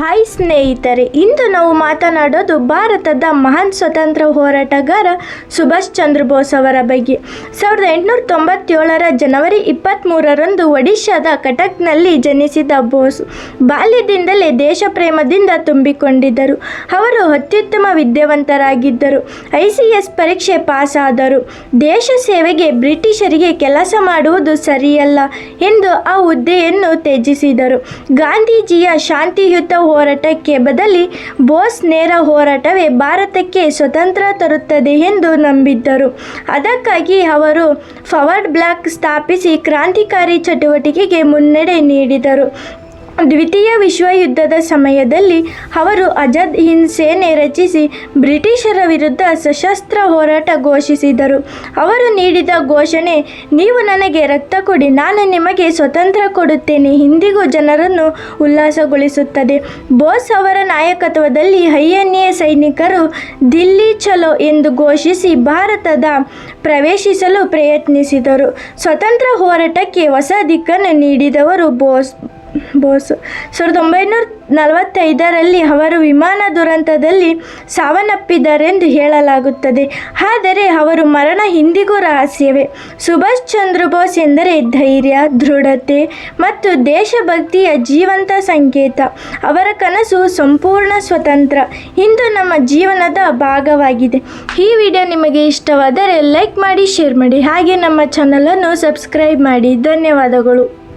Hi ಸ್ನೇಹಿತರೆ, ಇಂದು ನಾವು ಮಾತನಾಡೋದು ಭಾರತದ ಮಹಾನ್ ಸ್ವತಂತ್ರ ಹೋರಾಟಗಾರ ಸುಭಾಷ್ ಚಂದ್ರ ಬೋಸ್ ಅವರ ಬಗ್ಗೆ. ಸಾವಿರದ ಎಂಟುನೂರ ತೊಂಬತ್ತೇಳರ ಜನವರಿ ಇಪ್ಪತ್ತ್ಮೂರರಂದು ಒಡಿಶಾದ ಕಟಕ್ನಲ್ಲಿ ಜನಿಸಿದ ಬೋಸ್ ಬಾಲ್ಯದಿಂದಲೇ ದೇಶ ಪ್ರೇಮದಿಂದ ತುಂಬಿಕೊಂಡಿದ್ದರು. ಅವರು ಅತ್ಯುತ್ತಮ ವಿದ್ಯಾವಂತರಾಗಿದ್ದರು. ಐ ಸಿ ಎಸ್ ಪರೀಕ್ಷೆ ಪಾಸ್ ಆದರು ದೇಶ ಸೇವೆಗೆ ಬ್ರಿಟಿಷರಿಗೆ ಕೆಲಸ ಮಾಡುವುದು ಸರಿಯಲ್ಲ ಎಂದು ಆ ಹುದ್ದೆಯನ್ನು ತ್ಯಜಿಸಿದರು. ಗಾಂಧೀಜಿಯ ಶಾಂತಿಯುತ ಹೋರಾಟಕ್ಕೆ ಬದಲಿ ಬೋಸ್ ನೇರ ಹೋರಾಟವೇ ಭಾರತಕ್ಕೆ ಸ್ವತಂತ್ರ ತರುತ್ತದೆ ಎಂದು ನಂಬಿದ್ದರು. ಅದಕ್ಕಾಗಿ ಅವರು ಫವರ್ಡ್ ಬ್ಲಾಕ್ ಸ್ಥಾಪಿಸಿ ಕ್ರಾಂತಿಕಾರಿ ಚಟುವಟಿಕೆಗೆ ಮುನ್ನಡೆ ನೀಡಿದರು. ದ್ವಿತೀಯ ವಿಶ್ವಯುದ್ಧದ ಸಮಯದಲ್ಲಿ ಅವರು ಆಜಾದ್ ಹಿಂದ್ ಸೇನೆ ರಚಿಸಿ ಬ್ರಿಟಿಷರ ವಿರುದ್ಧ ಸಶಸ್ತ್ರ ಹೋರಾಟ ಘೋಷಿಸಿದರು. ಅವರು ನೀಡಿದ ಘೋಷಣೆ, ನೀವು ನನಗೆ ರಕ್ತ ಕೊಡಿ, ನಾನು ನಿಮಗೆ ಸ್ವತಂತ್ರ ಕೊಡುತ್ತೇನೆ ಇಂದಿಗೂ ಜನರನ್ನು ಉಲ್ಲಾಸಗೊಳಿಸುತ್ತದೆ. ಬೋಸ್ ಅವರ ನಾಯಕತ್ವದಲ್ಲಿ ಐಎನ್ಎ ಸೈನಿಕರು ದಿಲ್ಲಿ ಚಲೋ ಎಂದು ಘೋಷಿಸಿ ಭಾರತದ ಪ್ರವೇಶಿಸಲು ಪ್ರಯತ್ನಿಸಿದರು. ಸ್ವತಂತ್ರ ಹೋರಾಟಕ್ಕೆ ಹೊಸ ದಿಕ್ಕನ್ನು ನೀಡಿದವರು ಬೋಸ್ ಬೋಸ್ ಸಾವಿರದ ಒಂಬೈನೂರ ನಲವತ್ತೈದರಲ್ಲಿ ಅವರು ವಿಮಾನ ದುರಂತದಲ್ಲಿ ಸಾವನ್ನಪ್ಪಿದ್ದಾರೆಂದು ಹೇಳಲಾಗುತ್ತದೆ. ಆದರೆ ಅವರು ಮರಣ ಹಿಂದಿಗೂ ರಹಸ್ಯವೇ. ಸುಭಾಷ್ ಚಂದ್ರ ಬೋಸ್ ಎಂದರೆ ಧೈರ್ಯ, ದೃಢತೆ ಮತ್ತು ದೇಶಭಕ್ತಿಯ ಜೀವಂತ ಸಂಕೇತ. ಅವರ ಕನಸು ಸಂಪೂರ್ಣ ಸ್ವತಂತ್ರ. ಇಂದು ನಮ್ಮ ಜೀವನದ ಭಾಗವಾಗಿದೆ. ಈ ವಿಡಿಯೋ ನಿಮಗೆ ಇಷ್ಟವಾದರೆ ಲೈಕ್ ಮಾಡಿ, ಶೇರ್ ಮಾಡಿ. ಹಾಗೆ ನಮ್ಮ ಚಾನಲನ್ನು ಸಬ್ಸ್ಕ್ರೈಬ್ ಮಾಡಿ. ಧನ್ಯವಾದಗಳು.